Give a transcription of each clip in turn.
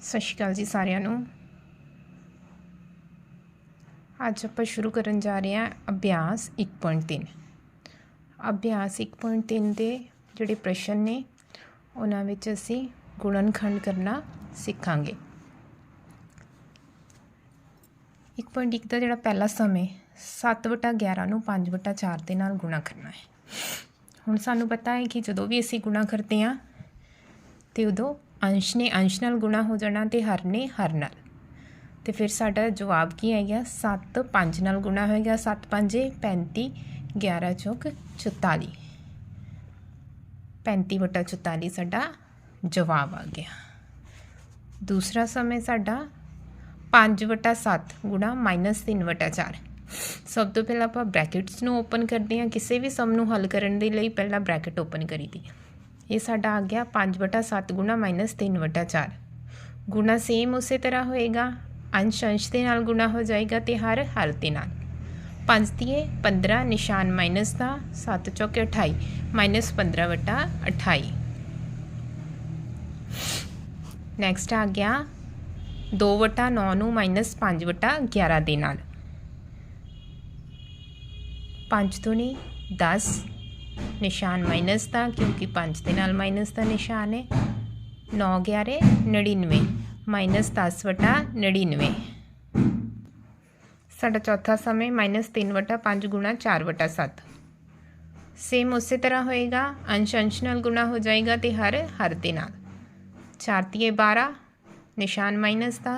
ਸਤਿ ਸ਼੍ਰੀ ਅਕਾਲ ਜੀ ਸਾਰਿਆਂ ਨੂੰ। ਅੱਜ ਆਪਾਂ ਸ਼ੁਰੂ ਕਰਨ ਜਾ ਰਹੇ ਹਾਂ ਅਭਿਆਸ 1.3 ਅਭਿਆਸ 1.3 ਦੇ ਜਿਹੜੇ ਪ੍ਰਸ਼ਨ ਨੇ, ਉਹਨਾਂ ਵਿੱਚ ਅਸੀਂ ਗੁਣਨਖੰਡ ਕਰਨਾ ਸਿੱਖਾਂਗੇ। 1.1 ਦਾ ਜਿਹੜਾ ਪਹਿਲਾ ਸਮੇਂ ਹੈ 7/11 ਨੂੰ 5/4 ਦੇ ਨਾਲ ਗੁਣਾ ਕਰਨਾ ਹੈ। ਹੁਣ ਸਾਨੂੰ ਪਤਾ ਹੈ ਕਿ ਜਦੋਂ ਵੀ ਅਸੀਂ ਗੁਣਾ ਕਰਦੇ ਹਾਂ, ਤੇ ਉਦੋਂ ਅੰਸ਼ ਨੇ, ਅੰਸ਼ ਨਾਲ ਗੁਣਾ ਹੋ ਜਾਣਾ ਤੇ ਹਰ ਨੇ ਹਰ ਨਾਲ। ਤੇ ਫਿਰ ਸਾਡਾ ਜਵਾਬ ਕੀ ਆਏਗਾ 7 5 ਨਾਲ ਗੁਣਾ ਹੋਏਗਾ 7 5 35 11 ਚੌਕ 44 35 ਵਟਾ 44 ਸਾਡਾ ਜਵਾਬ ਆ ਗਿਆ। ਦੂਸਰਾ ਸਮੇਂ ਸਾਡਾ 5 ਵਟਾ 7 ਗੁਣਾ -3 ਵਟਾ 4 ਸਭ ਤੋਂ ਪਹਿਲਾਂ ਆਪਾਂ ਬ੍ਰੈਕਟਸ ਨੂੰ ਓਪਨ ਕਰਦੇ ਹਾਂ, ਕਿਸੇ ਵੀ ਸਮ ਨੂੰ ਹੱਲ ਕਰਨ ਦੇ ਲਈ ਪਹਿਲਾਂ ਬ੍ਰੈਕਟ ਓਪਨ ਕਰੀਦੀ। ਇਹ ਸਾਡਾ ਆ ਗਿਆ 5/7 ਗੁਣਾ -3/4 ਗੁਣਾ ਸੇਮ ਉਸੇ ਤਰ੍ਹਾਂ ਹੋਏਗਾ, ਅੰਸ਼ ਅੰਸ਼ ਦੇ ਨਾਲ ਗੁਣਾ ਹੋ ਜਾਏਗਾ ਤੇ ਹਰ ਹਰ ਦੇ ਨਾਲ। 5 ਤੀਏ 15 ਨਿਸ਼ਾਨ ਮਾਈਨਸ ਦਾ 7 ਚੌਕੇ 28 ਮਾਈਨਸ 15 ਵਟਾ 28 ਨੈਕਸਟ ਆ ਗਿਆ 2 ਵਟਾ 9 ਨੂੰ ਮਾਈਨਸ 5 ਵਟਾ 11 ਦੇ ਨਾਲ। 5 ਤੋਂ ਨਹੀਂ 10 ਨਿਸ਼ਾਨ ਮਾਈਨਸ ਦਾ ਕਿਉਂਕਿ 5 ਦੇ ਨਾਲ ਮਾਈਨਸ ਦਾ ਨਿਸ਼ਾਨ ਹੈ। 9 11 99 ਮਾਈਨਸ 10 ਵਟਾ 99 ਸਾਡਾ ਚੌਥਾ ਸਮੇਂ ਮਾਈਨਸ 3 ਵਟਾ 5 ਗੁਣਾ 4 ਵਟਾ 7 ਸੇਮ ਉਸੇ ਤਰ੍ਹਾਂ ਹੋਏਗਾ, ਅੰਸ਼ ਅੰਸ਼ ਨਾਲ ਗੁਣਾ ਹੋ ਜਾਏਗਾ ਤੇ ਹਰ ਹਰ ਦੇ ਨਾਲ। 4 ਤੀਏ 12 ਨਿਸ਼ਾਨ ਮਾਈਨਸ ਦਾ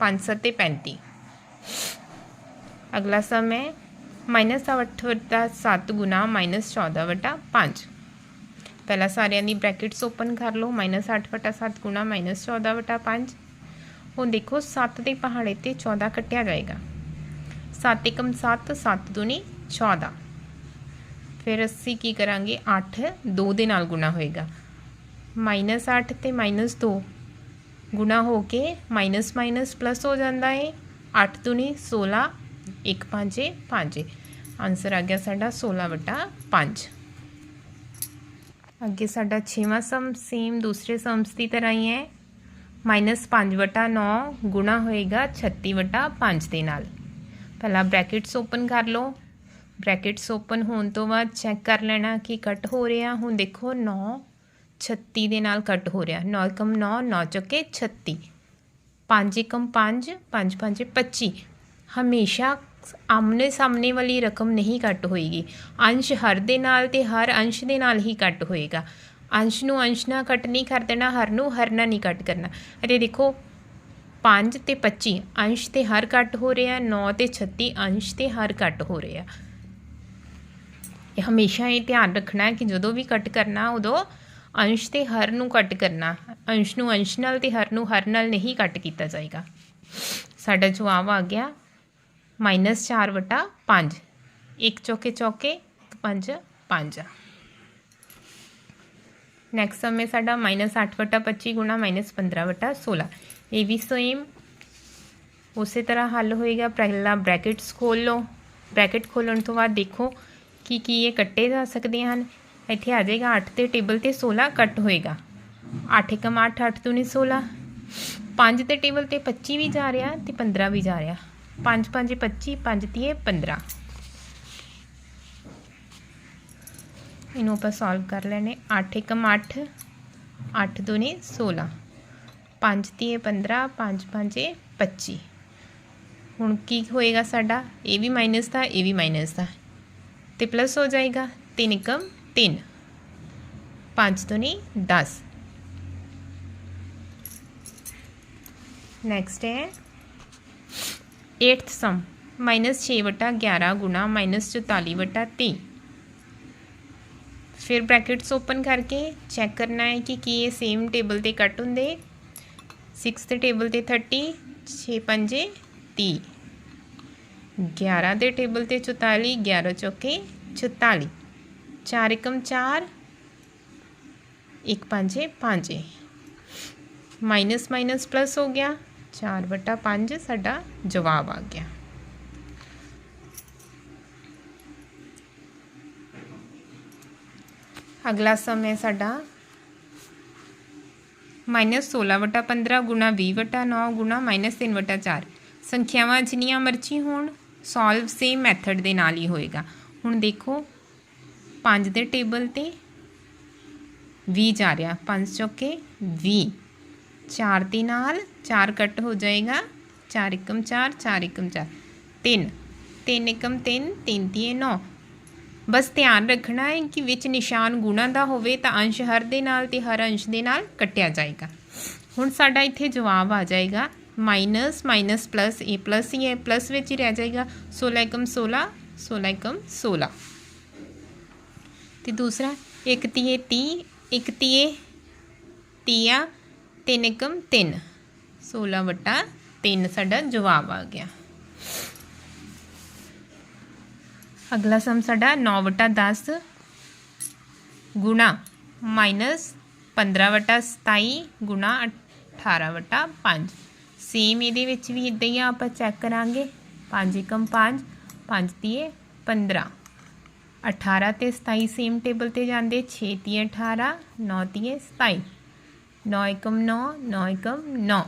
5 ਸੱਤੇ 35 ਅਗਲਾ ਸਮ ਹੈ ਮਾਈਨਸ ਦਾ 8 ਵਟਾ 7 ਗੁਣਾ ਮਾਈਨਸ 14 ਵਟਾ 5 ਪਹਿਲਾਂ ਸਾਰਿਆਂ ਦੀ ਬ੍ਰੈਕਟਸ ਓਪਨ ਕਰ ਲਓ ਮਾਈਨਸ -8 ਵਟਾ 7 ਗੁਣਾ -14 ਵਟਾ 5 ਹੁਣ ਦੇਖੋ 7 ਦੇ ਪਹਾੜੇ ਤੇ 14 ਕੱਟਿਆ ਜਾਏਗਾ 7 ਇਕਮ 7 7 ਦੁਨੀ 14 ਫਿਰ ਅਸੀਂ ਕੀ ਕਰਾਂਗੇ 8 2 ਦੇ ਨਾਲ ਗੁਣਾ ਹੋਏਗਾ ਮਾਈਨਸ -8 ਤੇ -2 ਗੁਣਾ ਹੋ ਕੇ ਮਾਈਨਸ ਮਾਈਨਸ ਪਲੱਸ ਹੋ ਜਾਂਦਾ ਹੈ 8 ਦੁਨੀ 16 1 5 5 ਆਨਸਰ ਆ ਗਿਆ ਸਾਡਾ 16 ਵਟਾ 5 ਅੱਗੇ ਸਾਡਾ 6ਵਾਂ ਸਮ ਸੇਮ ਦੂਸਰੇ ਸਮਸ ਦੀ ਤਰ੍ਹਾਂ ਹੀ ਹੈ। ਮਾਈਨਸ 5 ਵਟਾ 9 ਗੁਣਾ ਹੋਏਗਾ 36 ਵਟਾ 5 ਦੇ ਨਾਲ। ਪਹਿਲਾਂ ਬ੍ਰੈਕਟਸ ਓਪਨ ਕਰ ਲਓ। ਬ੍ਰੈਕਟਸ ਓਪਨ ਹੋਣ ਤੋਂ ਬਾਅਦ ਚੈੱਕ ਕਰ ਲੈਣਾ ਕਿ ਕੱਟ ਹੋ ਰਿਹਾ। ਹੁਣ ਦੇਖੋ 9 36 ਦੇ ਨਾਲ ਕੱਟ ਹੋ ਰਿਹਾ। 9 ਕਮ 9 9 ਚੁੱਕੇ 36 5 ਕਮ 5 5 5 25 ਹਮੇਸ਼ਾ ਆਮਨੇ ਸਾਹਮਣੇ ਵਾਲੀ ਰਕਮ ਨਹੀਂ ਕੱਟ ਹੋਏਗੀ। ਅੰਸ਼ ਹਰ ਦੇ ਨਾਲ ਤੇ ਹਰ ਅੰਸ਼ ਦੇ ਨਾਲ ਹੀ ਕੱਟ ਹੋਏਗਾ। ਅੰਸ਼ ਨੂੰ ਅੰਸ਼ ਨਾਲ ਕੱਟ ਨਹੀਂ ਕਰ ਦੇਣਾ, ਹਰ ਨੂੰ ਹਰ ਨਾਲ ਨਹੀਂ ਕੱਟ ਕਰਨਾ। ਅਤੇ ਦੇਖੋ 5 ਤੇ 25 ਅੰਸ਼ ਤੇ ਹਰ ਕੱਟ ਹੋ ਰਿਹਾ 9 ਤੇ 36 ਅੰਸ਼ ਤੇ ਹਰ ਕੱਟ ਹੋ ਰਿਹਾ। ਇਹ ਹਮੇਸ਼ਾ ਇਹ ਧਿਆਨ ਰੱਖਣਾ ਹੈ ਕਿ ਜਦੋਂ ਵੀ ਕੱਟ ਕਰਨਾ, ਉਦੋਂ ਅੰਸ਼ ਤੇ ਹਰ ਨੂੰ ਕੱਟ ਕਰਨਾ। ਅੰਸ਼ ਨੂੰ ਅੰਸ਼ ਨਾਲ ਤੇ ਹਰ ਨੂੰ ਹਰ ਨਾਲ ਨਹੀਂ ਕੱਟ ਕੀਤਾ ਜਾਏਗਾ। ਸਾਡਾ ਜਵਾਬ ਆ ਗਿਆ। ਮਾਈਨਸ 4 ਵਟਾ 5 1 ਚੌਕੇ ਚੌਕੇ 5 5 ਨੈਕਸਟ ਸਮੇਂ ਸਾਡਾ ਮਾਈਨਸ 8 ਵਟਾ 25 ਗੁਣਾ ਮਾਈਨਸ 15 ਵਟਾ 16 ਇਹ ਵੀ ਸੇਮ ਉਸੇ ਤਰ੍ਹਾਂ ਹੱਲ ਹੋਏਗਾ ਪਹਿਲਾਂ ਬ੍ਰੈਕਟਸ ਖੋਲ ਲਓ ਬ੍ਰੈਕਟ ਖੋਲਣ ਤੋਂ ਬਾਅਦ ਦੇਖੋ ਕਿ ਕੀ ਇਹ ਕੱਟੇ ਜਾ ਸਕਦੇ ਹਨ ਇੱਥੇ ਆ ਜਾਏਗਾ 8 ਤੇ ਟੇਬਲ ਤੇ 16 ਕੱਟ ਹੋਏਗਾ 8 ਕਮ 8 8 ਤੋਂ ਨਹੀਂ 16 5 ਤੇ ਟੇਬਲ ਤੇ 25 ਵੀ ਜਾ ਰਿਹਾ ਤੇ 15 ਵੀ ਜਾ ਰਿਹਾ 5 5 25 5 ਤੀਏ 15 ਇਹਨੂੰ ਆਪਾਂ ਸੋਲਵ ਕਰ ਲੈਣੇ। 8 ਕਮ 8 8 ਦੂਣੀ 16 5 ਤੀਏ 15 5 5 25 ਹੁਣ ਕੀ ਹੋਏਗਾ ਸਾਡਾ? ਇਹ ਵੀ ਮਾਈਨਸ ਦਾ ਇਹ ਵੀ ਮਾਈਨਸ ਦਾ। ਤੇ ਪਲੱਸ ਹੋ ਜਾਏਗਾ 3 ਕਮ 3 5 ਨਹੀਂ 10 ਨੈਕਸਟ ਹੈ। 8th ਸਮ -6 ਵਟਾ 11 ਗੁਣਾ -44 ਵਟਾ 30 ਫਿਰ ਬ੍ਰੈਕਟਸ ਓਪਨ ਕਰਕੇ ਚੈੱਕ ਕਰਨਾ ਹੈ ਕਿ ਕੀ ਇਹ ਸੇਮ ਟੇਬਲ ਤੇ ਕੱਟ ਹੁੰਦੇ। 6th ਟੇਬਲ ਤੇ 30 6 5 30 11 ਦੇ ਟੇਬਲ ਤੇ 44 11 ਚੌਕੇ 44 4 1 4 1 5 5 ਮਾਈਨਸ ਮਾਈਨਸ ਪਲੱਸ ਹੋ ਗਿਆ। 4 ਵਟਾ 5 ਸਾਡਾ ਜਵਾਬ ਆ ਗਿਆ। ਅਗਲਾ ਸਮ ਹੈ ਸਾਡਾ ਮਾਈਨਸ 16 ਵਟਾ 15 ਗੁਣਾ 20 ਵਟਾ 9 ਗੁਣਾ ਮਾਈਨਸ 3 ਵਟਾ 4 ਸੰਖਿਆਵਾਂ ਜਿੰਨੀਆਂ ਮਰਜ਼ੀ ਹੋਣ ਸੋਲਵ ਸੇਮ ਮੈਥਡ ਦੇ ਨਾਲ ਹੀ ਹੋਏਗਾ। ਹੁਣ ਦੇਖੋ 5 ਦੇ ਟੇਬਲ ਤੇ 20 ਜਾ ਰਿਹਾ 5 ਚੌਕੇ 20 4 ਦੇ ਨਾਲ 4 ਕੱਟ ਹੋ ਜਾਏਗਾ। 4 ਇੱਕਮ 4 4 ਇੱਕਮ 4 3 3 ਇੱਕਮ 3 3 ਤੀਏ 9 ਬਸ ਧਿਆਨ ਰੱਖਣਾ ਹੈ ਕਿ ਵਿੱਚ ਨਿਸ਼ਾਨ ਗੁਣਾ ਦਾ ਹੋਵੇ ਤਾਂ ਅੰਸ਼ ਹਰ ਦੇ ਨਾਲ ਤੇ ਹਰ ਅੰਸ਼ ਦੇ ਨਾਲ ਕੱਟਿਆ ਜਾਏਗਾ। ਹੁਣ ਸਾਡਾ ਇੱਥੇ ਜਵਾਬ ਆ ਜਾਏਗਾ। ਮਾਈਨਸ ਮਾਈਨਸ ਪਲੱਸ ਇਹ ਪਲੱਸ ਹੀ ਹੈ ਪਲੱਸ ਵਿੱਚ ਹੀ ਰਹਿ ਜਾਏਗਾ। 16 ਕਮ 16 16 ਏਕਮ 16 ਤੇ ਦੂਸਰਾ, ਇੱਕ ਤੀਏ 30 ਇੱਕ ਤੀਏ ਤੀਆ 3 ਏਕਮ 3 16 ਵਟਾ 3 ਸਾਡਾ ਜਵਾਬ ਆ ਗਿਆ। ਅਗਲਾ ਸਮ ਸਾਡਾ 9 ਵਟਾ 10 ਗੁਣਾ ਮਾਈਨਸ 15 ਵਟਾ 27 ਗੁਣਾ 18 ਵਟਾ 5 ਸੇਮ ਇਹਦੇ ਵਿੱਚ ਵੀ ਇਦਾਂ ਹੀ ਆ, ਆਪਾਂ ਚੈੱਕ ਕਰਾਂਗੇ। 5 ਏਕਮ 5 5 ਤੀਏ 15 18 ਤੇ 27 ਸੇਮ ਟੇਬਲ ਤੇ ਜਾਂਦੇ 6 ਤੀਏ 18 9 ਤੀਏ 27 9 ਏਕਮ 9 9 ਏਕਮ 9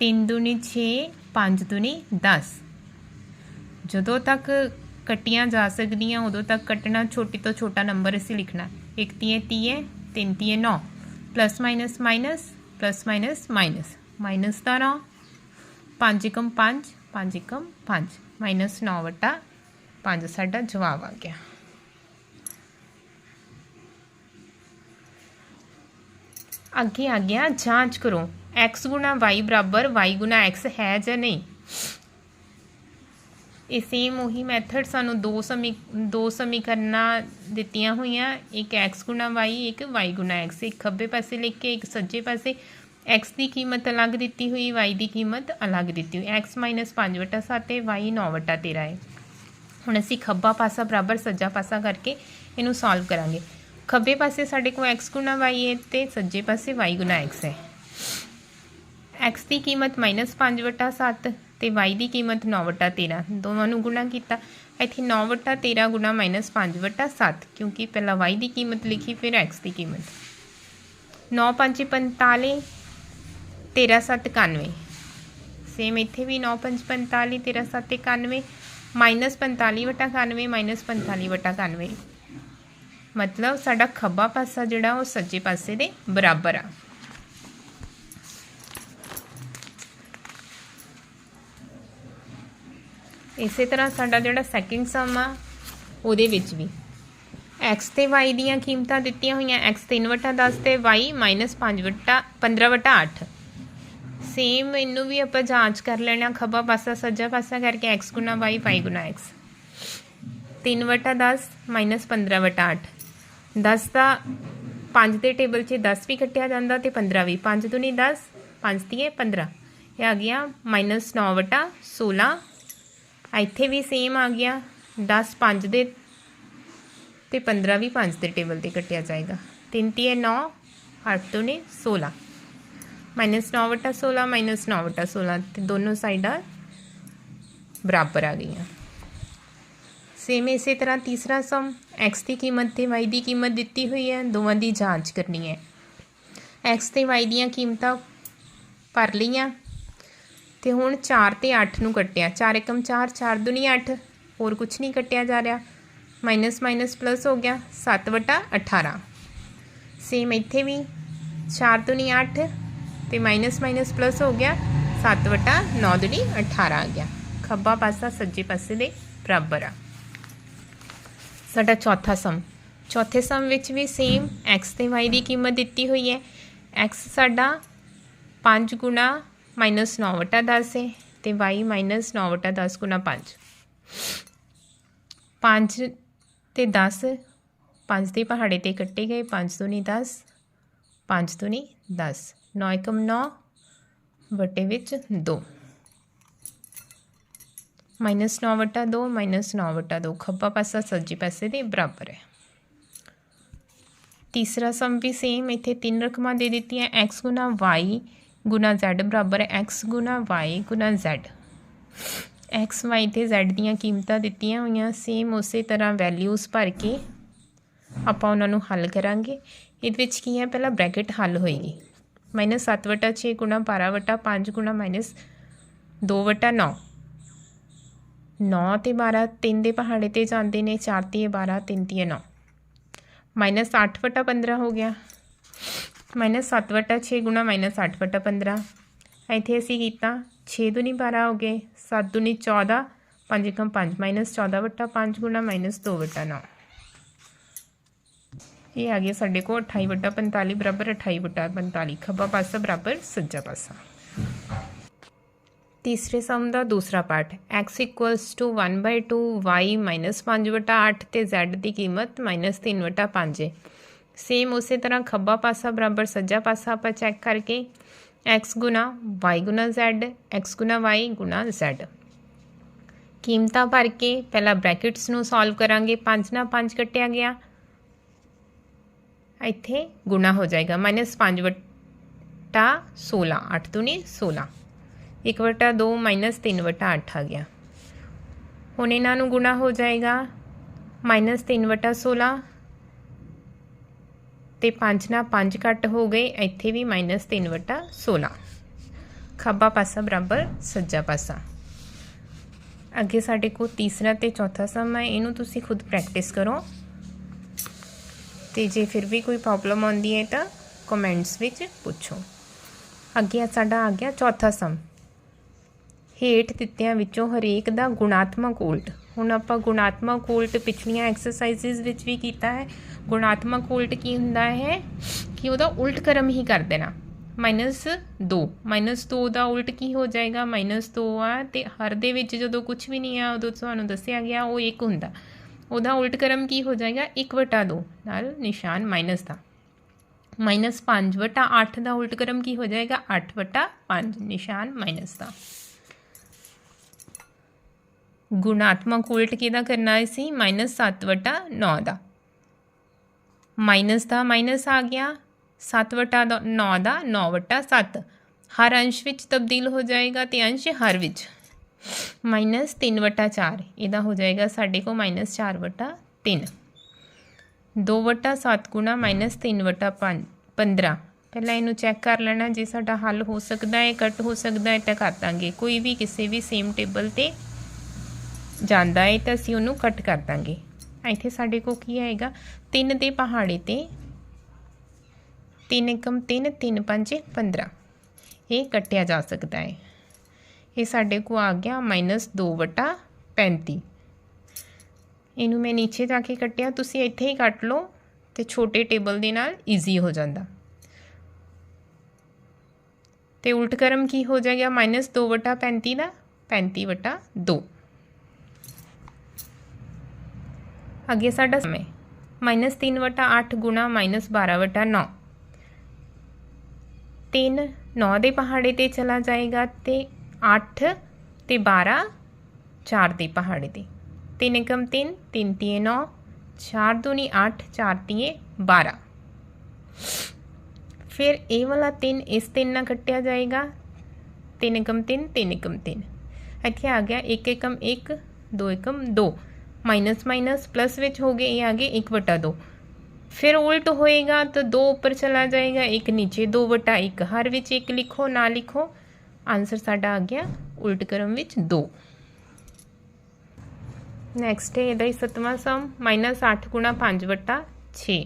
3 ਦੂਣੀ 6 5 ਦੂਣੀ 10 ਜਦੋਂ ਤੱਕ ਕੱਟੀਆਂ ਜਾ ਸਕਦੀਆਂ ਉਦੋਂ ਤੱਕ ਕੱਟਣਾ ਛੋਟੀ ਤੋਂ ਛੋਟਾ ਨੰਬਰ ਅਸੀਂ ਲਿਖਣਾ 1 ਤੀਏ ਤੀਏ 3 ਤੀਏ 9 plus minus minus plus minus minus minus ਦਾ 9 5 ਏਕਮ 5 5 ਏਕਮ 5 ਮਾਈਨਸ 9 ਵਟਾ 5 ਸਾਡਾ ਜਵਾਬ ਆ ਗਿਆ ਅੱਗੇ ਆ ਗਿਆ ਜਾਂਚ ਕਰੋ। X ਗੁਣਾ y ਬਰਾਬਰ, y ਗੁਣਾ x ਹੈ ਜਾਂ ਨਹੀਂ? ਇਹ ਸੇਮ ਉਹੀ ਮੈਥਡ ਸਾਨੂੰ ਦੋ ਸਮੀ, ਦੋ ਸਮੀਕਰਨਾਂ ਦਿੱਤੀਆਂ ਹੋਈਆਂ। ਇੱਕ x ਗੁਣਾ y, ਇੱਕ y ਗੁਣਾ x ਇੱਕ ਖੱਬੇ ਪਾਸੇ ਲਿਖ ਕੇ, ਇੱਕ ਸੱਜੇ ਪਾਸੇ। X ਦੀ ਕੀਮਤ ਅਲੱਗ ਦਿੱਤੀ ਹੋਈ, y ਦੀ ਕੀਮਤ ਅਲੱਗ ਦਿੱਤੀ ਹੋਈ। X 5 ਵਟਾ 7 ਹੈ, y 9 ਵਟਾ 13 ਹੈ। ਹੁਣ ਅਸੀਂ ਖੱਬਾ ਪਾਸਾ ਬਰਾਬਰ, ਸੱਜਾ ਪਾਸਾ ਕਰਕੇ ਇਹਨੂੰ ਸੋਲਵ ਕਰਾਂਗੇ। ਖੱਬੇ ਪਾਸੇ ਸਾਡੇ ਕੋਲ x ਗੁਣਾ y ਹੈ ਤੇ ਸੱਜੇ ਪਾਸੇ y ਗੁਣਾ x ਹੈ। X ਦੀ ਕੀਮਤ -5 ਵਟਾ 7 ਤੇ y ਦੀ ਕੀਮਤ 9 ਵਟਾ 13 ਦੋਵਾਂ ਨੂੰ ਗੁਣਾ ਕੀਤਾ। ਇੱਥੇ 9 ਵਟਾ 13 ਗੁਣਾ -5 ਵਟਾ 7 ਕਿਉਂਕਿ ਪਹਿਲਾਂ y ਦੀ ਕੀਮਤ ਲਿਖੀ, ਫਿਰ x ਦੀ ਕੀਮਤ। 9 5 45 13 7 91 ਸੇਮ ਇੱਥੇ ਵੀ 9 5 45 13 7 91 ਮਾਈਨਸ 45 ਵਟਾ 91 ਮਾਈਨਸ 45 ਵਟਾ 91 ਮਤਲਬ ਸਾਡਾ ਖੱਬਾ ਪਾਸਾ ਜਿਹੜਾ ਉਹ ਸੱਜੇ ਪਾਸੇ ਦੇ ਬਰਾਬਰ ਆ। ਇਸੇ ਤਰ੍ਹਾਂ ਸਾਡਾ ਜਿਹੜਾ ਸੈਕਿੰਡ ਸਮ ਆ, ਉਹਦੇ ਵਿੱਚ ਵੀ। x ਤੇ y ਦੀਆਂ ਕੀਮਤਾਂ ਦਿੱਤੀਆਂ ਹੋਈਆਂ, x 3 ਵਟਾ 10 ਤੇ y 5 ਵਟਾ 15 ਵਟਾ 8 ਸੇਮ ਇਹਨੂੰ ਵੀ ਆਪਾਂ ਜਾਂਚ ਕਰ ਲੈਣਾ, ਖੱਬਾ ਪਾਸਾ, ਸੱਜਾ ਪਾਸਾ ਕਰਕੇ x ਗੁਣਾ y y ਗੁਣਾ x 3 ਵਟਾ 10 ਦਾ 5 ਦੇ ਟੇਬਲ 'ਚ 10 ਵੀ ਕੱਟਿਆ ਜਾਂਦਾ ਤੇ 15 ਵੀ। 5 ਨਹੀਂ 10 5 ਤੀਏ 15 ਇਹ ਆ ਗਿਆ -9 ਵਟਾ 16 ਇੱਥੇ ਵੀ ਸੇਮ ਆ ਗਿਆ। 10 5 ਦੇ ਤੇ 15 ਵੀ 5 ਦੇ ਟੇਬਲ ਤੇ ਕੱਟਿਆ ਜਾਏਗਾ। 3 ਤੀਏ 9 8 ਦੁਨੀ 16 ਮਾਈਨਸ 9 ਵਟਾ 16 ਮਾਈਨਸ 9 ਵਟਾ 16 ਤੇ ਦੋਨੋਂ ਸਾਈਡਾਂ ਬਰਾਬਰ ਆ ਗਈਆਂ। ਸੇਮ ਇਸੇ ਤਰ੍ਹਾਂ ਤੀਸਰਾ ਸਮ x ਦੀ ਕੀਮਤ ਤੇ y ਦੀ ਕੀਮਤ ਦਿੱਤੀ ਹੋਈ ਹੈ, ਦੋਵਾਂ ਦੀ ਜਾਂਚ ਕਰਨੀ ਹੈ। X ਤੇ y ਦੀਆਂ ਕੀਮਤਾਂ ਭਰ ਲਈਆਂ, ਤੇ ਹੁਣ 4 ਤੇ 8 ਨੂੰ ਕੱਟਿਆ। 4 ਏਕਮ 4 4 ਦੁਨੀ 8 ਹੋਰ ਕੁਝ ਨਹੀਂ ਕੱਟਿਆ ਜਾ ਰਿਹਾ। ਮਾਈਨਸ ਮਾਈਨਸ ਪਲੱਸ ਹੋ ਗਿਆ 7 ਵਟਾ 18 ਸੇਮ ਇੱਥੇ ਵੀ 4 ਦੁਨੀ 8 ਤੇ ਮਾਈਨਸ ਮਾਈਨਸ ਪਲੱਸ ਹੋ ਗਿਆ 7 ਵਟਾ 9 ਦੁਨੀ 18 ਆ ਗਿਆ। ਖੱਬਾ ਪਾਸਾ ਸੱਜੇ ਪਾਸੇ ਦੇ ਬਰਾਬਰ ਆ। ਸਾਡਾ ਚੌਥਾ ਸਮ। ਚੌਥੇ ਸਮ ਵਿੱਚ ਵੀ ਸੇਮ x ਤੇ y ਦੀ ਕੀਮਤ ਦਿੱਤੀ ਹੋਈ ਹੈ। x ਸਾਡਾ 5 ਗੁਣਾ ਮਾਈਨਸ 9 ਵਟਾ 10 ਹੈ ਤੇ y ਮਾਈਨਸ 9 ਵਟਾ 10 ਗੁਣਾ 5 5 ਤੇ 10 5 ਦੇ ਪਹਾੜੇ ਤੇ ਕੱਟੇ ਗਏ 5 ਦੁਨੀ 10 5 ਦੁਨੀ 10 9 ਏਕਮ 9 ਵਟੇ ਵਿੱਚ 2 9 ਵਟਾ 2 ਮਾਈਨਸ 9 ਵਟਾ 2 ਖੱਬਾ ਪਾਸਾ ਸੱਜੇ ਪਾਸੇ ਦੇ ਬਰਾਬਰ ਹੈ ਤੀਸਰਾ ਸਮ ਵੀ ਸੇਮ ਇੱਥੇ ਤਿੰਨ ਰਕਮਾਂ ਦੇ ਦਿੱਤੀਆਂ x ਗੁਣਾ y ਗੁਣਾ z ਬਰਾਬਰ ਹੈ x ਗੁਣਾ y ਗੁਣਾ z x, y ਤੇ z ਦੀਆਂ ਕੀਮਤਾਂ ਦਿੱਤੀਆਂ ਹੋਈਆਂ ਸੇਮ ਉਸੇ ਤਰ੍ਹਾਂ ਵੈਲਿਊਜ਼ ਭਰ ਕੇ ਆਪਾਂ ਉਹਨਾਂ ਨੂੰ ਹੱਲ ਕਰਾਂਗੇ ਇਹਦੇ ਵਿੱਚ ਕੀ ਹੈ ਪਹਿਲਾਂ ਬ੍ਰੈਕਟ ਹੱਲ ਹੋਏਗੀ ਮਾਈਨਸ 7 ਵਟਾ 6 ਗੁਣਾ 12 ਵਟਾ 5 ਗੁਣਾ ਮਾਈਨਸ 2 ਵਟਾ 9 9 ਤੇ 12 3 ਦੇ ਪਹਾੜੇ ਤੇ ਜਾਂਦੇ ਨੇ 4 ਤੇ 12 3 ਤੇ 9 ਮਾਈਨਸ 8 ਵਟਾ 15 ਹੋ ਗਿਆ ਮਾਈਨਸ 7 ਵਟਾ 6 ਗੁਣਾ ਮਾਈਨਸ 8 ਵਟਾ 15 ਇੱਥੇ ਅਸੀਂ ਕੀਤਾ 6 ਦੁਨੀ 12 ਹੋ ਗਏ 7 ਦੁਨੀ 14 5 ਕਮ 5 ਮਾਈਨਸ 14 ਵਟਾ 5 ਗੁਣਾ ਮਾਈਨਸ 2 ਵਟਾ 9 ਇਹ ਆ ਗਿਆ ਸਾਡੇ ਕੋਲ 28 ਵਟਾ 45 ਬਰਾਬਰ 28 ਵਟਾ 45 ਖੱਬਾ ਪਾਸਾ ਬਰਾਬਰ ਸੱਜਾ ਪਾਸਾ ਤੀਸਰੇ ਸਮ ਦਾ ਦੂਸਰਾ ਪਾਰਟ x 1/2 y 5 ਵਟਾ 8 ਤੇ z ਦੀ ਕੀਮਤ -3 ਵਟਾ 5 ਹੈ ਸੇਮ ਉਸੇ ਤਰ੍ਹਾਂ ਖੱਬਾ ਪਾਸਾ ਬਰਾਬਰ ਸੱਜਾ ਪਾਸਾ ਆਪਾਂ ਚੈੱਕ ਕਰਕੇ x ਗੁਣਾ y ਗੁਣਾ z, x ਗੁਣਾ y ਗੁਣਾ z ਕੀਮਤਾਂ ਭਰ ਕੇ ਪਹਿਲਾਂ ਬ੍ਰੈਕਟਸ ਨੂੰ ਸੋਲਵ ਕਰਾਂਗੇ 5 ਨਾਲ 5 ਕੱਟਿਆ ਗਿਆ। ਇੱਥੇ ਗੁਣਾ ਹੋ ਜਾਏਗਾ -5 ਵਟਾ 16 8 ਦੂਣੀ 16 1 ਵਟਾ 2 3 ਵਟਾ 8 ਆ ਗਿਆ। ਹੁਣ ਇਹਨਾਂ ਨੂੰ ਗੁਣਾ ਹੋ ਜਾਏਗਾ -3 ਵਟਾ 16 ਤੇ 5 ਨਾਲ 5 ਕੱਟ ਹੋ ਗਏ, ਇੱਥੇ ਵੀ -3 ਵਟਾ 16 ਖੱਬਾ ਪਾਸਾ ਬਰਾਬਰ, ਸੱਜਾ ਪਾਸਾ। ਅੱਗੇ ਸਾਡੇ ਕੋਲ ਤੀਸਰਾ ਤੇ ਚੌਥਾ ਸਮ ਹੈ, ਇਹਨੂੰ ਤੁਸੀਂ ਖੁਦ ਪ੍ਰੈਕਟਿਸ ਕਰੋ। ਤੇ ਜੇ ਫਿਰ ਵੀ ਕੋਈ ਪ੍ਰੋਬਲਮ ਆਉਂਦੀ ਹੈ ਤਾਂ ਕਮੈਂਟਸ ਵਿੱਚ ਪੁੱਛੋ। ਅੱਗੇ ਸਾਡਾ ਆ ਗਿਆ ਚੌਥਾ ਸਮ। ਹੇਠ ਦਿੱਤਿਆਂ ਵਿੱਚੋਂ ਹਰੇਕ ਦਾ ਗੁਣਾਤਮਕ ਉਲਟ। ਹੁਣ ਆਪਾਂ ਗੁਣਾਤਮਕ ਉਲਟ ਪਿਛਲੀਆਂ ਐਕਸਰਸਾਈਜ਼ਸ ਵਿੱਚ ਵੀ ਕੀਤਾ ਹੈ। ਗੁਣਾਤਮਕ ਉਲਟ ਕੀ ਹੁੰਦਾ ਹੈ? ਕਿ ਉਹਦਾ ਉਲਟ ਕਰਮ ਹੀ ਕਰ ਦੇਣਾ। -2 -2 ਦਾ ਉਲਟ ਕੀ ਹੋ ਜਾਏਗਾ? -2 ਆ ਤੇ ਹਰ ਦੇ ਵਿੱਚ ਜਦੋਂ ਕੁਝ ਵੀ ਨਹੀਂ ਆ, ਉਦੋਂ ਤੁਹਾਨੂੰ ਦੱਸਿਆ ਗਿਆ ਉਹ 1 ਹੁੰਦਾ। ਉਹਦਾ ਉਲਟ ਕਰਮ ਕੀ ਹੋ ਜਾਏਗਾ? 1/2 ਨਾਲ ਨਿਸ਼ਾਨ ਮਾਈਨਸ ਦਾ। -5 ਵਟਾ 8 ਦਾ ਉਲਟ ਕਰਮ ਕੀ ਹੋ ਜਾਏਗਾ? 8/5 ਨਿਸ਼ਾਨ ਮਾਈਨਸ ਦਾ। ਗੁਣਾਤਮਕ ਉਲਟ ਕਿਹਦਾ ਕਰਨਾ ਹੈ ਸੀ? -7 ਵਟਾ 9 ਦਾ। ਮਾਈਨਸ ਦਾ ਮਾਈਨਸ ਆ ਗਿਆ। 7 ਵਟਾ 9 ਦਾ 9 ਵਟਾ 7 ਹਰ ਅੰਸ਼ ਵਿੱਚ ਤਬਦੀਲ ਹੋ ਜਾਏਗਾ ਤੇ ਅੰਸ਼ ਹਰ ਵਿੱਚ। ਮਾਈਨਸ 3 ਵਟਾ 4 ਇਹਦਾ ਹੋ ਜਾਏਗਾ ਸਾਡੇ ਕੋ ਮਾਈਨਸ 4 ਵਟਾ 3 2 ਵਟਾ 7 ਗੁਣਾ ਮਾਈਨਸ 3 ਵਟਾ 5 15 ਪਹਿਲਾਂ ਇਹਨੂੰ ਚੈੱਕ ਕਰ ਲੈਣਾ। ਜੇ ਸਾਡਾ ਹੱਲ ਹੋ ਸਕਦਾ ਹੈ ਕੱਟ ਹੋ ਸਕਦਾ ਹੈ ਤਾਂ ਕਰ ਦਾਂਗੇ। ਕੋਈ ਵੀ ਕਿਸੇ ਵੀ ਸੇਮ ਟੇਬਲ ਤੇ ਜਾਂਦਾ ਹੈ ਤਾਂ ਅਸੀਂ ਉਹਨੂੰ ਕੱਟ ਕਰ ਦਾਂਗੇ। ਇੱਥੇ ਸਾਡੇ ਕੋਲ ਕੀ ਆਏਗਾ? 3 ਦੇ ਪਹਾੜੇ ਤੇ 3 ਕਮ 3 3 5 15 ਇਹ ਕੱਟਿਆ ਜਾ ਸਕਦਾ ਹੈ ਇਹ ਸਾਡੇ ਕੋ ਆ ਗਿਆ -2 ਵਟਾ 35 ਇਹਨੂੰ ਮੈਂ ਨੀਚੇ ਜਾ ਕੇ ਕੱਟਿਆ। ਤੁਸੀਂ ਇੱਥੇ ਹੀ ਕੱਟ ਲਓ ਤੇ ਛੋਟੇ ਟੇਬਲ ਦੇ ਨਾਲ ਈਜ਼ੀ ਹੋ ਜਾਂਦਾ। ਤੇ ਉਲਟ ਕਰਮ ਕੀ ਹੋ ਜਾਏਗਾ? -2 ਵਟਾ 35 ਦਾ 35 अगे साढ़ा समय माइनस तीन वटा अठ गुणा माइनस बारह वटा नौ। तीन नौ दे पहाड़े ते चला जाएगा ते अठ ते बारह चार दे पहाड़े ते। तीन एकम तीन तीन तीए नौ, चार दूनी आठ, चार तीए बारह फिर ए वाला तीन इस तीन ना कटिया जाएगा, तीन एकम तीन तीन एकम तीन। इतने आ गया एक एकम एक, दो एकम दो। ਮਾਈਨਸ ਮਾਈਨਸ ਪਲੱਸ ਵਿੱਚ ਹੋ ਗਏ ਇਹ ਆ ਗਏ 1 ਵਟਾ 2 ਫਿਰ ਉਲਟ ਹੋਏਗਾ ਤਾਂ 2 ਉੱਪਰ ਚਲਾ ਜਾਏਗਾ 1 ਨੀਚੇ 2 ਵਟਾ 1 ਹਰ ਵਿੱਚ 1 ਲਿਖੋ ਨਾ ਲਿਖੋ ਆਨਸਰ ਸਾਡਾ ਆ ਗਿਆ ਉਲਟ ਕ੍ਰਮ ਵਿੱਚ 2 ਨੈਕਸਟ ਹੈ ਇਹਦਾ ਹੀ ਸਤਵਾਂ ਸਮ -8 ਗੁਣਾ 5 ਵਟਾ 6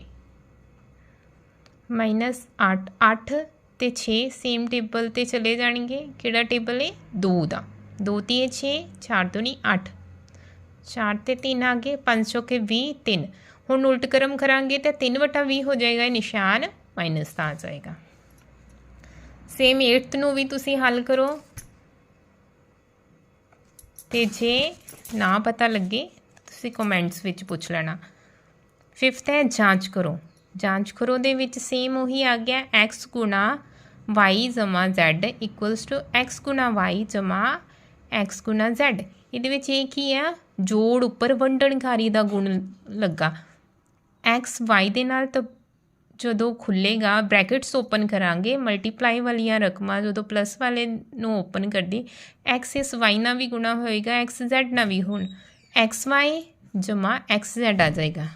-8 8 ਤੇ 6 ਸੇਮ ਟੇਬਲ ਤੇ ਚਲੇ ਜਾਣਗੇ ਕਿਹੜਾ ਟੇਬਲ ਹੈ 2 ਦਾ 2 ਤੇ 6 4 ਤੋਂ ਨਹੀਂ 8 4 ਤੇ 3 ਆ ਗਏ 5 ਕੇ 20 3 ਹੁਣ ਉਲਟ ਕਰਮ ਕਰਾਂਗੇ ਤਾਂ 3 ਵਟਾ 20 ਹੋ ਜਾਏਗਾ, ਇਹ ਨਿਸ਼ਾਨ ਮਾਈਨਸ ਤਾਂ ਆ ਜਾਏਗਾ। ਸੇਮ 8th ਨੂੰ ਵੀ ਤੁਸੀਂ ਹੱਲ ਕਰੋ। ਤੇ ਜੇ ਨਾ ਪਤਾ ਲੱਗੇ, ਤੁਸੀਂ ਕਮੈਂਟਸ ਵਿੱਚ ਪੁੱਛ ਲੈਣਾ। 5th ਹੈ, ਜਾਂਚ ਕਰੋ। ਜਾਂਚ ਕਰੋ ਦੇ ਵਿੱਚ ਸੇਮ ਉਹੀ ਆ ਗਿਆ, x ਗੁਣਾ y ਜਮਾ z ਇਕੁਅਲਸ ਟੂ x ਗੁਣਾ y ਜਮਾ x ਗੁਣਾ z ਇਹਦੇ ਵਿੱਚ ਇਹ ਕੀ ਆ? ਜੋੜ ਉੱਪਰ ਵੰਡਣਕਾਰੀ ਦਾ ਗੁਣ ਲੱਗਾ। X, y ਦੇ ਨਾਲ ਤਾਂ ਜਦੋਂ ਖੁੱਲੇਗਾ ਬ੍ਰੈਕਟਸ ਓਪਨ ਕਰਾਂਗੇ ਮਲਟੀਪਲਾਈ ਵਾਲੀਆਂ ਰਕਮਾਂ ਜਦੋਂ ਪਲੱਸ ਵਾਲੇ ਨੂੰ ਓਪਨ ਕਰਦੀ, x ਇਸ y ਨਾਲ ਵੀ ਗੁਣਾ ਹੋਏਗਾ, x z ਨਾਲ ਵੀ ਹੁਣ xy ਜਮਾ xz ਆ ਜਾਏਗਾ।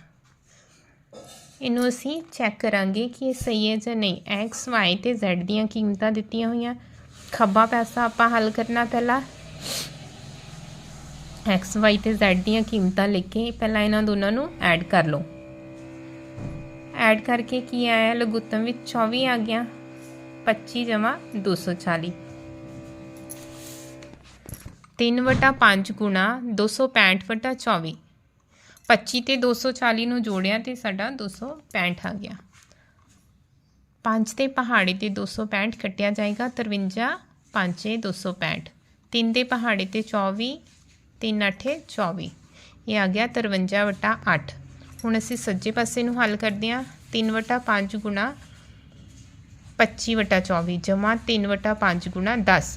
ਇਹਨੂੰ ਅਸੀਂ ਚੈੱਕ ਕਰਾਂਗੇ ਕਿ ਇਹ ਸਹੀ ਹੈ ਜਾਂ ਨਹੀਂ। X, y ਤੇ z ਦੀਆਂ ਕੀਮਤਾਂ ਦਿੱਤੀਆਂ ਹੋਈਆਂ। ਖੱਬਾ ਪੈਸਾ ਆਪਾਂ ਹੱਲ ਕਰਨਾ ਪਹਿਲਾਂ। X, y ਤੇ z ਦੀਆਂ ਕੀਮਤਾਂ ਲਿਖ ਕੇ ਪਹਿਲਾਂ ਇਹਨਾਂ ਦੋਨਾਂ ਨੂੰ ਐਡ ਕਰ ਲਓ। ਐਡ ਕਰਕੇ ਕੀ ਆਇਆ? ਲਘੁੱਤਮ ਵਿੱਚ 24 ਆ ਗਿਆ। 25 ਜਮਾ 240 3 ਵਟਾ 5 ਗੁਣਾ 265 ਵਟਾ 24 25 ਤੇ 240 ਨੂੰ ਜੋੜਿਆ ਤੇ ਸਾਡਾ 265 ਆ ਗਿਆ। 5 ਤੇ ਪਹਾੜੇ ਤੇ 265 ਕੱਟਿਆ ਜਾਏਗਾ। 53 5 265 3 ਦੇ ਪਹਾੜੇ ਤੇ 24 3 8 24 ਇਹ ਆ ਗਿਆ 53 ਵਟਾ 8 ਹੁਣ ਅਸੀਂ ਸੱਜੇ ਪਾਸੇ ਨੂੰ ਹੱਲ ਕਰਦੇ ਹਾਂ। 3 ਵਟਾ 5 ਗੁਣਾ 25 ਵਟਾ 24 ਜਮਾ 3 ਵਟਾ 5 ਗੁਣਾ 10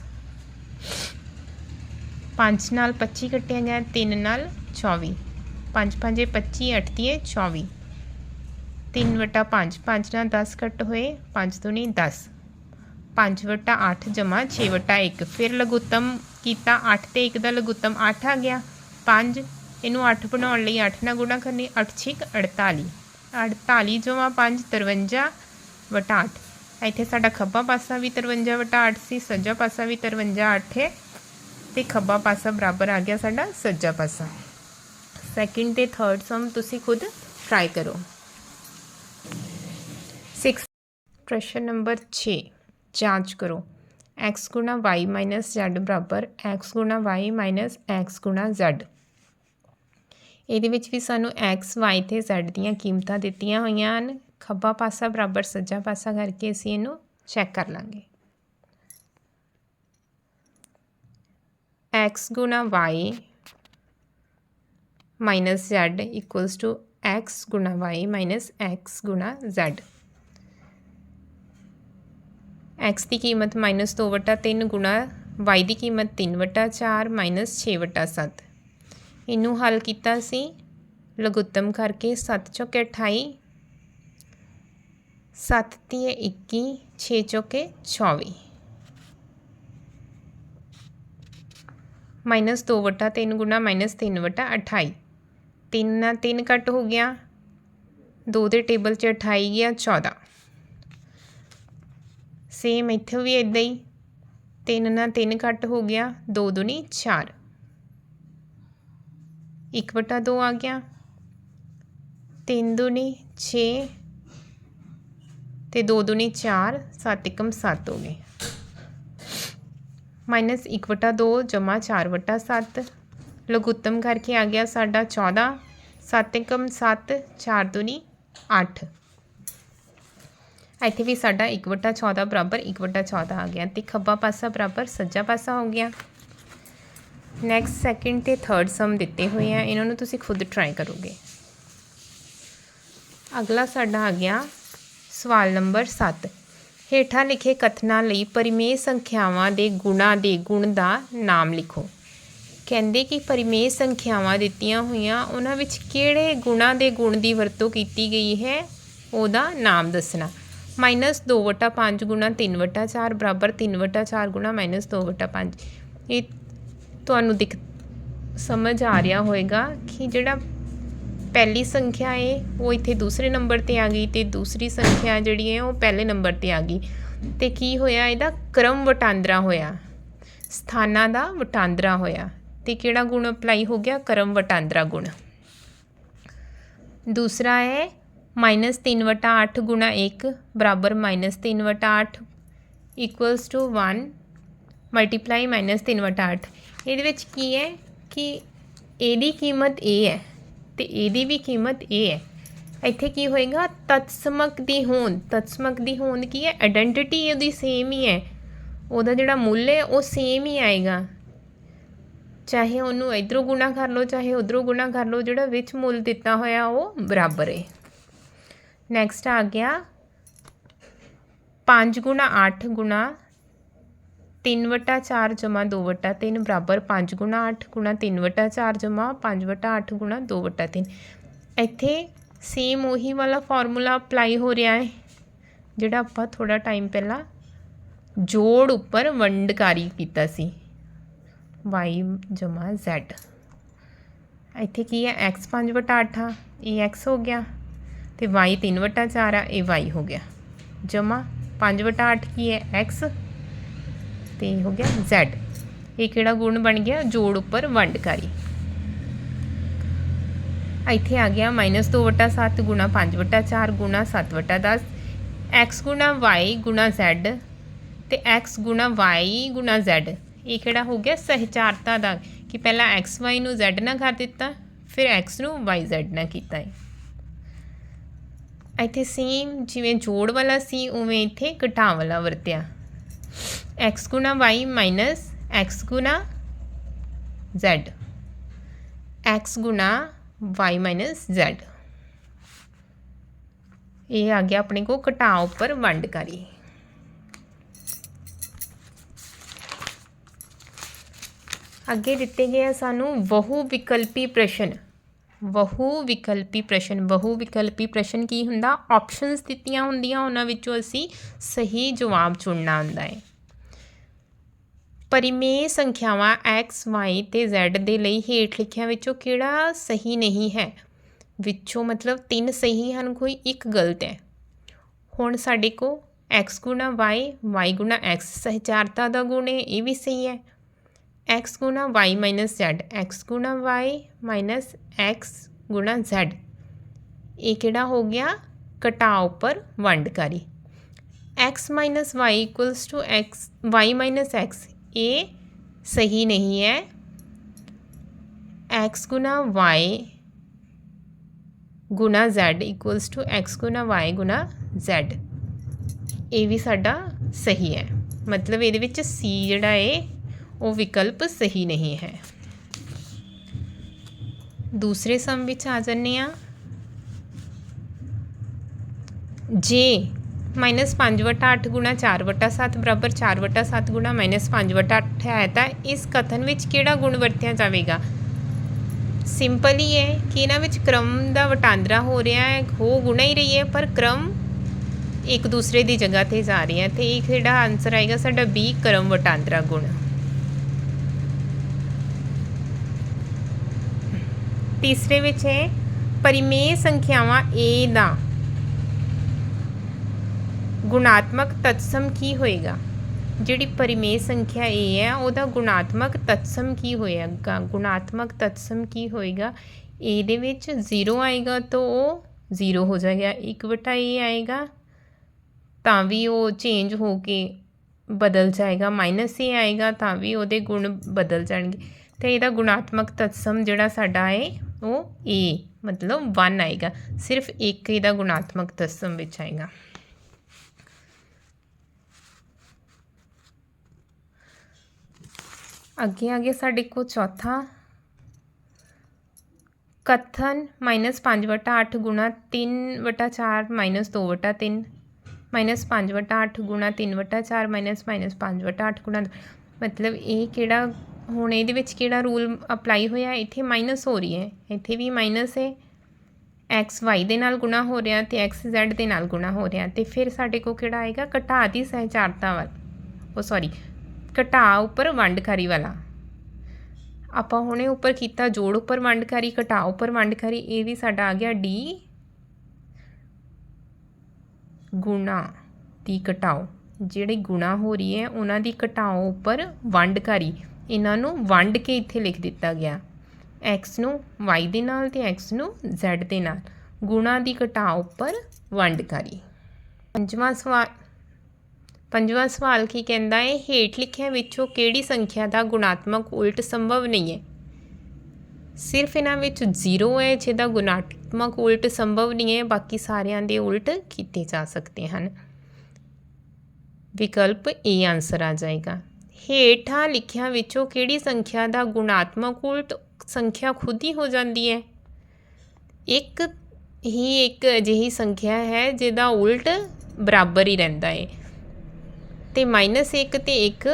5 ਨਾਲ 25 ਕੱਟਿਆ ਗਿਆ 3 ਨਾਲ 24 5 5 25 8 ਦੀਏ 24 3 ਵਟਾ 5 5 ਨਾਲ 10 ਕੱਟ ਹੋਏ 5 ਤੋਂ ਨਹੀਂ 10 5 ਵਟਾ 8 ਜਮਾ 6 ਵਟਾ 1 ਫਿਰ ਲਘੁੱਤਮ ਕੀਤਾ 8 ਤੇ 1 ਦਾ ਲਘੁੱਤਮ 8 ਆ ਗਿਆ। 5 ਇਹਨੂੰ 8 ਬਣਾਉਣ ਲਈ 8 ਨਾਲ ਗੁਣਾ ਕਰਨੀ 8 6 48 48 ਜਮਾ 5 53 ਵਟਾ 8 ਇੱਥੇ ਸਾਡਾ ਖੱਬਾ ਪਾਸਾ ਵੀ 53 ਵਟਾ 8 ਸੀ, ਸੱਜਾ ਪਾਸਾ ਵੀ 53 8 ਹੈ। ਤੇ ਖੱਬਾ ਪਾਸਾ ਬਰਾਬਰ ਆ ਗਿਆ ਸਾਡਾ ਸੱਜਾ ਪਾਸਾ। ਸੈਕਿੰਡ ਤੇ ਥਰਡ ਸਮ ਤੁਸੀਂ ਖੁਦ ਟਰਾਈ ਕਰੋ। 6 ਪ੍ਰਸ਼ਨ ਨੰਬਰ 6 ਜਾਂਚ ਕਰੋ। X ਗੁਣਾ y z ਬਰਾਬਰ x ਗੁਣਾ y x ਗੁਣਾ z ਇਹਦੇ ਵਿੱਚ ਵੀ ਸਾਨੂੰ x, y ਤੇ z ਦੀਆਂ ਕੀਮਤਾਂ ਦਿੱਤੀਆਂ ਹੋਈਆਂ ਹਨ। ਖੱਬਾ ਪਾਸਾ ਬਰਾਬਰ ਸੱਜਾ ਪਾਸਾ ਕਰਕੇ ਅਸੀਂ ਇਹਨੂੰ ਚੈੱਕ ਕਰ ਲਾਂਗੇ। X ਗੁਣਾ y minus z equals to x ਗੁਣਾ y ਮਾਈਨਸ x ਗੁਣਾ z x ਦੀ ਕੀਮਤ ਮਾਈਨਸ 2 ਵਟਾ 3 ਗੁਣਾ y ਦੀ ਕੀਮਤ 3 ਵਟਾ 4 ਮਾਈਨਸ 6 ਵਟਾ 7 ਇਹਨੂੰ ਹੱਲ ਕੀਤਾ ਸੀ ਲਘੁੱਤਮ ਕਰਕੇ 7 ਚੌਕੇ 28 7 ਤੀਏ 21 6 ਚੌਕੇ 24 ਮਾਈਨਸ 2 ਵਟਾ 3 ਗੁਣਾ ਮਾਈਨਸ 3 ਵਟਾ 28 3 ਨਾਲ 3 ਕੱਟ ਹੋ ਗਿਆ। 2 ਦੇ ਟੇਬਲ 'ਚ 28 ਗਿਆ 14 ਸੇਮ ਇੱਥੇ ਵੀ ਇਦਾਂ ਹੀ। 3 ਨਾਲ 3 ਕੱਟ ਹੋ ਗਿਆ। 2 ਦੁਨੀ 4 1 ਵਟਾ 2 ਆ ਗਿਆ। 3 ਦੁਨੀ 6 ਤੇ 2 ਦੁਨੀ 4 7 ਇੱਕਮ 7 ਹੋ ਗਏ। ਮਾਈਨਸ 1 ਵਟਾ 2 ਜਮਾ 4 ਵਟਾ 7 ਲਘੁੱਤਮ ਕਰਕੇ ਆ ਗਿਆ ਸਾਡਾ 14 7 ਇੱਕਮ 7 4 ਦੁਨੀ 8 ਇੱਥੇ ਵੀ ਸਾਡਾ 1 ਵਟਾ 14 ਬਰਾਬਰ 1 ਵਟਾ 14 ਆ ਗਿਆ। ਤੇ ਖੱਬਾ ਪਾਸਾ ਬਰਾਬਰ ਸੱਜਾ ਪਾਸਾ ਹੋ ਗਿਆ। ਨੈਕਸਟ ਸੈਕਿੰਡ ਤੇ ਥਰਡ ਸਮ ਦਿੱਤੇ ਹੋਏ ਆ। ਇਹਨਾਂ ਨੂੰ ਤੁਸੀਂ ਖੁਦ ਟਰਾਈ ਕਰੋਗੇ। ਅਗਲਾ ਸਾਡਾ ਆ ਗਿਆ ਸਵਾਲ ਨੰਬਰ 7 ਹੇਠਾਂ ਲਿਖੇ ਕਥਨਾਂ ਲਈ ਪਰਿਮੇਯ ਸੰਖਿਆਵਾਂ ਦੇ ਗੁਣਾਂ ਦੇ ਗੁਣ ਦਾ ਨਾਮ ਲਿਖੋ। ਕਹਿੰਦੇ ਕਿ ਪਰਿਮੇਯ ਸੰਖਿਆਵਾਂ ਦਿੱਤੀਆਂ ਹੋਈਆਂ, ਉਹਨਾਂ ਵਿੱਚ ਕਿਹੜੇ ਗੁਣਾਂ ਦੇ ਗੁਣ ਦੀ ਵਰਤੋਂ ਕੀਤੀ ਗਈ ਹੈ? ਉਹਦਾ ਨਾਮ ਦੱਸਣਾ। 2 ਵਟਾ 5 ਗੁਣਾ 3 ਵਟਾ 4 ਬਰਾਬਰ 3 ਵਟਾ 4 ਗੁਣਾ ਮਾਈਨਸ 2 ਵਟਾ 5 ਇਹ ਤੁਹਾਨੂੰ ਦਿਖ, ਸਮਝ ਆ ਰਿਹਾ ਹੋਵੇਗਾ ਕਿ ਜਿਹੜਾ ਪਹਿਲੀ ਸੰਖਿਆ ਹੈ ਉਹ ਇੱਥੇ ਦੂਸਰੇ ਨੰਬਰ ਤੇ ਆ ਗਈ ਤੇ ਦੂਸਰੀ ਸੰਖਿਆ ਜਿਹੜੀ ਹੈ ਉਹ ਪਹਿਲੇ ਨੰਬਰ ਤੇ ਆ ਗਈ। ਤੇ ਕੀ ਹੋਇਆ, ਇਹਦਾ ਕ੍ਰਮ ਵਟਾਂਦਰਾ ਹੋਇਆ। ਸਥਾਨਾਂ ਦਾ ਵਟਾਂਦਰਾ ਹੋਇਆ। ਤੇ ਕਿਹੜਾ ਗੁਣ ਅਪਲਾਈ ਹੋ ਗਿਆ? ਕਰਮ ਵਟਾਂਦਰਾ ਗੁਣ। ਦੂਸਰਾ ਹੈ ਮਾਈਨਸ 3 ਵਟਾ 8 ਗੁਣਾ 1 ਬਰਾਬਰ ਮਾਈਨਸ 3 ਵਟਾ 8 ਇਕੁਅਲਸ ਟੂ 1 ਮਲਟੀਪਲਾਈ ਮਾਈਨਸ 3 ਵਟਾ 8 ਇਹਦੇ ਵਿੱਚ ਕੀ ਹੈ ਕਿ ਇਹਦੀ ਕੀਮਤ ਇਹ ਹੈ ਤੇ ਇਹਦੀ ਵੀ ਕੀਮਤ ਇਹ ਹੈ। ਇੱਥੇ ਕੀ ਹੋਏਗਾ? ਤਤਸਮਕ ਦੀ ਹੋਂਦ। ਤਤਸਮਕ ਦੀ ਹੋਂਦ ਕੀ ਹੈ? ਆਇਡੈਂਟੀਟੀ ਉਹਦੀ ਸੇਮ ਹੀ ਹੈ। ਉਹਦਾ ਜਿਹੜਾ ਮੁੱਲ ਹੈ, ਉਹ ਸੇਮ ਹੀ ਆਏਗਾ। ਚਾਹੇ ਉਹਨੂੰ ਇਧਰੋਂ ਗੁਣਾ ਕਰ ਲਓ, ਚਾਹੇ ਉਧਰੋਂ ਗੁਣਾ ਕਰ ਲਓ, ਜਿਹੜਾ ਵਿੱਚ ਮੁੱਲ ਦਿੱਤਾ ਹੋਇਆ ਉਹ ਬਰਾਬਰ ਹੈ। ਨੈਕਸਟ ਆ ਗਿਆ। 5 ਗੁਣਾ 8 ਗੁਣਾ ਤਿੰਨ ਵਟਾ 4 ਜਮਾ 2 ਵਟਾ 3 ਬਰਾਬਰ 5 ਗੁਣਾ 8 ਗੁਣਾ 3 ਵਟਾ 4 ਜਮਾ 5 ਵਟਾ 8 ਗੁਣਾ 2 ਵਟਾ 3 ਇੱਥੇ ਸੇਮ ਉਹੀ ਵਾਲਾ ਫਾਰਮੂਲਾ ਅਪਲਾਈ ਹੋ ਰਿਹਾ ਹੈ, ਜਿਹੜਾ ਆਪਾਂ ਥੋੜਾ ਟਾਈਮ ਪਹਿਲਾਂ ਜੋੜ ਉੱਪਰ ਵੰਡਕਾਰੀ ਕੀਤਾ ਸੀ। Y ਜਮਾ z ਇੱਥੇ ਕੀ ਹੈ? X 5 ਵਟਾ 8 ਆ, ਇਹ x ਹੋ ਗਿਆ। ਤੇ y 3 ਵਟਾ 4 ਆ, ਇਹ y ਹੋ ਗਿਆ। ਜਮਾ 5 ਵਟਾ 8 ਕੀ ਹੈ? x ਤੇ ਇਹ ਹੋ ਗਿਆ z ਇਹ ਕਿਹੜਾ ਗੁਣ ਬਣ ਗਿਆ? ਜੋੜ ਉੱਪਰ ਵੰਡਕਾਰੀ। ਇੱਥੇ ਆ ਗਿਆ -2 ਵਟਾ 7 ਗੁਣਾ 5 ਵਟਾ 4 ਗੁਣਾ 7 ਵਟਾ 10 x ਗੁਣਾ y ਗੁਣਾ z ਤੇ x ਗੁਣਾ y ਗੁਣਾ z ਇਹ ਕਿਹੜਾ ਹੋ ਗਿਆ? ਸਹਿਚਾਰਤਾ ਦਾ। ਕਿ ਪਹਿਲਾਂ x, y ਨੂੰ z ਨਾਲ ਕਰ ਦਿੱਤਾ, ਫਿਰ x ਨੂੰ y, z ਨਾਲ ਕੀਤਾ ਹੈ। ਇੱਥੇ ਸੇਮ ਜਿਵੇਂ ਜੋੜ ਵਾਲਾ ਸੀ, ਉਵੇਂ ਇੱਥੇ ਘਟਾ ਵਾਲਾ ਵਰਤਿਆ। X ਗੁਣਾ y ਮਾਈਨਸ x ਗੁਣਾ z x ਗੁਣਾ y ਮਾਈਨਸ z ਇਹ ਆ ਗਿਆ ਆਪਣੇ ਕੋ ਘਟਾ ਉੱਪਰ ਵੰਡ ਕਰੀ ਅੱਗੇ ਦਿੱਤੇ ਗਏ ਆ ਸਾਨੂੰ ਬਹੁ ਵਿਕਲਪੀ ਪ੍ਰਸ਼ਨ। ਬਹੁ ਵਿਕਲਪੀ ਪ੍ਰਸ਼ਨ, ਬਹੁ ਵਿਕਲਪੀ ਪ੍ਰਸ਼ਨ ਕੀ ਹੁੰਦਾ? ਆਪਸ਼ਨਸ ਦਿੱਤੀਆਂ ਹੁੰਦੀਆਂ, ਉਹਨਾਂ ਵਿੱਚੋਂ ਅਸੀਂ ਸਹੀ ਜਵਾਬ ਚੁਣਨਾ ਹੁੰਦਾ ਹੈ। ਪਰਿਮੇਯ ਸੰਖਿਆਵਾਂ x, y ਤੇ z ਦੇ ਲਈ ਹੇਠ ਲਿਖਿਆਂ ਵਿੱਚੋਂ ਕਿਹੜਾ ਸਹੀ ਨਹੀਂ ਹੈ? ਵਿੱਚੋਂ ਮਤਲਬ ਤਿੰਨ ਸਹੀ ਹਨ, ਕੋਈ ਇੱਕ ਗਲਤ ਹੈ। ਹੁਣ ਸਾਡੇ ਕੋ x ਗੁਣਾ y y ਗੁਣਾ x, ਸਹਿਚਾਰਤਾ ਦਾ ਗੁਣ ਹੈ, ਇਹ ਵੀ ਸਹੀ ਹੈ। X ਗੁਣਾ y ਮਾਈਨਸ z. X ਗੁਣਾ y ਮਾਈਨਸ x ਗੁਣਾ z. ਇਹ ਕਿਹੜਾ ਹੋ ਗਿਆ? ਘਟਾ ਉੱਪਰ ਵੰਡਕਾਰੀ। X minus y equals to x, y minus x. ਇਹ ਸਹੀ ਨਹੀਂ ਹੈ। X ਗੁਣਾ y ਗੁਣਾ z ਇਕੁਅਲਸ ਟੂ x ਗੁਣਾ y ਗੁਣਾ z. ਇਹ ਵੀ ਸਾਡਾ ਸਹੀ ਹੈ। ਮਤਲਬ ਇਹਦੇ ਵਿੱਚ c ਜਿਹੜਾ ਹੈ ਉਹ ਵਿਕਲਪ ਸਹੀ ਨਹੀਂ ਹੈ। ਦੂਸਰੇ ਸਮ ਵਿੱਚ ਆ ਜੰਨੇ ਆ ਜੇ ਮਾਈਨਸ 5 ਵਟਾ 8 ਗੁਣਾ 4 ਵਟਾ 7 ਬਰਾਬਰ 4 ਵਟਾ 7 ਗੁਣਾ ਮਾਈਨਸ 5 ਵਟਾ 8 ਹੈ ਤਾਂ ਇਸ ਕਥਨ ਵਿੱਚ ਕਿਹੜਾ ਗੁਣ ਵਰਤਿਆ ਜਾਵੇਗਾ? ਸਿੰਪਲ ਹੀ ਹੈ ਕਿ ਇਹਨਾਂ ਵਿੱਚ ਕ੍ਰਮ ਦਾ ਵਟਾਂਦਰਾ ਹੋ ਰਿਹਾ ਹੈ, ਹੋ ਗੁਣਾ ਹੀ ਰਹੀ ਹੈ, ਪਰ ਕ੍ਰਮ ਇੱਕ ਦੂਸਰੇ ਦੀ ਜਗ੍ਹਾ ਤੇ ਜਾ ਰਹੀ ਹੈ ਤੇ ਇਹ ਜਿਹੜਾ ਆਨਸਰ ਆਏਗਾ? ਸਾਡਾ B ਕ੍ਰਮ ਵਟਾਂਦਰਾ ਗੁਣ। ਤੀਸਰੇ ਵਿੱਚ ਹੈ, ਪਰਿਮੇਯ ਸੰਖਿਆਵਾਂ A ਦਾ। ਗੁਣਾਤਮਕ ਤਤਸਮ ਕੀ ਹੋਏਗਾ? ਜਿਹੜੀ ਪਰਿਮੇਯ ਸੰਖਿਆ A ਹੈ, ਉਹਦਾ ਗੁਣਾਤਮਕ ਤਤਸਮ ਕੀ ਹੋਏਗਾ? ਗੁਣਾਤਮਕ ਤਤਸਮ ਕੀ ਹੋਏਗਾ? A ਦੇ ਵਿੱਚ 0 ਆਏਗਾ ਤਾਂ ਉਹ 0 ਹੋ ਜਾਏਗਾ। 1 ਵਟਾ A ਆਏਗਾ, ਤਾਂ ਵੀ ਉਹ ਚੇਂਜ ਹੋ ਕੇ ਬਦਲ ਜਾਏਗਾ। ਮਾਈਨਸ A ਆਏਗਾ, ਤਾਂ ਵੀ ਉਹਦੇ ਗੁਣ ਬਦਲ ਜਾਣਗੇ। ਤੇ ਇਹਦਾ ਗੁਣਾਤਮਕ ਤਤਸਮ ਜਿਹੜਾ ਸਾਡਾ ਹੈ ਉਹ A ਮਤਲਬ 1 ਆਏਗਾ ਸਿਰਫ ਇੱਕ ਇਹਦਾ ਗੁਣਾਤਮਕ ਤਤਸਮ ਵਿੱਚ ਆਏਗਾ ਅੱਗੇ ਆ ਗਿਆ ਸਾਡੇ ਕੋਲ ਚੌਥਾ ਕਥਨ ਮਾਈਨਸ 5 ਵਟਾ 8 ਗੁਣਾ 3 ਵਟਾ 4 ਮਾਈਨਸ 2 ਵਟਾ 3 ਮਾਈਨਸ 5 ਵਟਾ 8 ਗੁਣਾ 3 ਵਟਾ 4 ਮਾਈਨਸ ਮਾਈਨਸ 5 ਵਟਾ 8 ਗੁਣਾ ਮਤਲਬ ਇਹ ਕਿਹੜਾ ਹੁਣ ਇਹਦੇ ਵਿੱਚ ਕਿਹੜਾ ਰੂਲ ਅਪਲਾਈ ਹੋਇਆ? ਇੱਥੇ ਮਾਈਨਸ ਹੋ ਰਹੀ ਹੈ। ਇੱਥੇ ਵੀ ਮਾਈਨਸ ਹੈ। X, y ਦੇ ਨਾਲ ਗੁਣਾ ਹੋ ਰਿਹਾ ਤੇ x, z ਦੇ ਨਾਲ ਗੁਣਾ ਹੋ ਰਿਹਾ ਤੇ ਫਿਰ ਸਾਡੇ ਕੋਲ ਕਿਹੜਾ ਆਏਗਾ? ਘਟਾ ਦੀ ਸਹਿਚਾਰਤਾ ਵਾਲਾ। ਉਹ ਸੌਰੀ ਘਟਾ ਉੱਪਰ ਵੰਡਕਾਰੀ ਵਾਲਾ। ਆਪਾਂ ਹੁਣੇ ਉੱਪਰ ਕੀਤਾ, ਜੋੜ ਉੱਪਰ ਵੰਡਕਾਰੀ, ਘਟਾ ਉੱਪਰ ਵੰਡਕਾਰੀ, ਇਹ ਵੀ ਸਾਡਾ ਆ ਗਿਆ D ਗੁਣਾ ਦੀ ਘਟਾਓ। ਜਿਹੜੀ ਗੁਣਾ ਹੋ ਰਹੀ ਹੈ, ਉਹਨਾਂ ਦੀ ਘਟਾਓ ਉੱਪਰ ਵੰਡਕਾਰੀ। ਇਹਨਾਂ ਨੂੰ ਵੰਡ ਕੇ ਇੱਥੇ ਲਿਖ ਦਿੱਤਾ ਗਿਆ। X ਨੂੰ y ਦੇ ਨਾਲ ਤੇ x ਨੂੰ z ਦੇ ਨਾਲ। ਗੁਣਾ ਦੀ ਘਟਾਓ ਉੱਪਰ ਵੰਡਕਾਰੀ। ਪੰਜਵਾਂ ਸਵਾਲ ਪੰਜਵਾਂ ਸਵਾਲ ਕੀ ਕਹਿੰਦਾ ਹੈ? ਹੇਠ ਲਿਖਿਆ ਵਿੱਚੋਂ ਕਿਹੜੀ ਸੰਖਿਆ ਦਾ ਗੁਣਾਤਮਕ ਉਲਟ ਸੰਭਵ ਨਹੀਂ ਹੈ? ਸਿਰਫ ਇਹਨਾਂ ਵਿੱਚ 0 ਹੈ ਜਿਹਦਾ ਗੁਣਾਤਮਕ ਉਲਟ ਸੰਭਵ ਨਹੀਂ ਹੈ, ਬਾਕੀ ਸਾਰਿਆਂ ਦੇ ਉਲਟ ਕੀਤੇ ਜਾ ਸਕਦੇ ਹਨ। ਵਿਕਲਪ A ਆਨਸਰ ਆ ਜਾਏਗਾ। ਹੇਠਾਂ ਲਿਖਿਆਂ ਵਿੱਚੋਂ ਕਿਹੜੀ ਸੰਖਿਆ ਦਾ ਗੁਣਾਤਮਕ ਉਲਟ ਸੰਖਿਆ ਖੁਦ ਹੀ ਹੋ ਜਾਂਦੀ ਹੈ? ਇੱਕ ਹੀ ਇੱਕ ਅਜਿਹੀ ਸੰਖਿਆ ਹੈ ਜਿਹਦਾ ਉਲਟ ਬਰਾਬਰ ਹੀ ਰਹਿੰਦਾ ਹੈ। ਤੇ -1 ਤੇ 1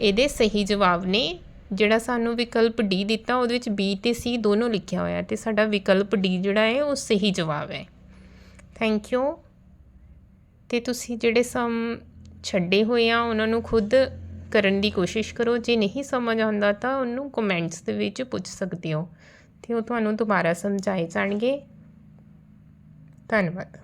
ਇਹਦੇ ਸਹੀ ਜਵਾਬ ਨੇ, ਜਿਹੜਾ ਸਾਨੂੰ ਵਿਕਲਪ ਡੀ ਦਿੱਤਾ, ਉਹਦੇ ਵਿੱਚ ਬੀ ਤੇ ਸੀ ਦੋਨੋਂ ਲਿਖਿਆ ਹੋਇਆ ਤੇ ਸਾਡਾ ਵਿਕਲਪ ਡੀ ਜਿਹੜਾ ਹੈ, ਉਹ ਸਹੀ ਜਵਾਬ ਹੈ। ਥੈਂਕ ਯੂ ਤੇ ਤੁਸੀਂ ਜਿਹੜੇ ਸਮ ਛੱਡੇ ਹੋਏ ਆ, ਉਹਨਾਂ ਨੂੰ ਖੁਦ ਕਰਨ ਦੀ ਕੋਸ਼ਿਸ਼ ਕਰੋ। ਜੇ ਨਹੀਂ ਸਮਝ ਆਉਂਦਾ ਤਾਂ ਉਹਨੂੰ ਕਮੈਂਟਸ ਦੇ ਵਿੱਚ ਪੁੱਛ ਸਕਦੇ ਹੋ। ਤੇ ਉਹ ਤੁਹਾਨੂੰ ਦੁਬਾਰਾ ਸਮਝਾਏ ਜਾਣਗੇ। ਧੰਨਵਾਦ।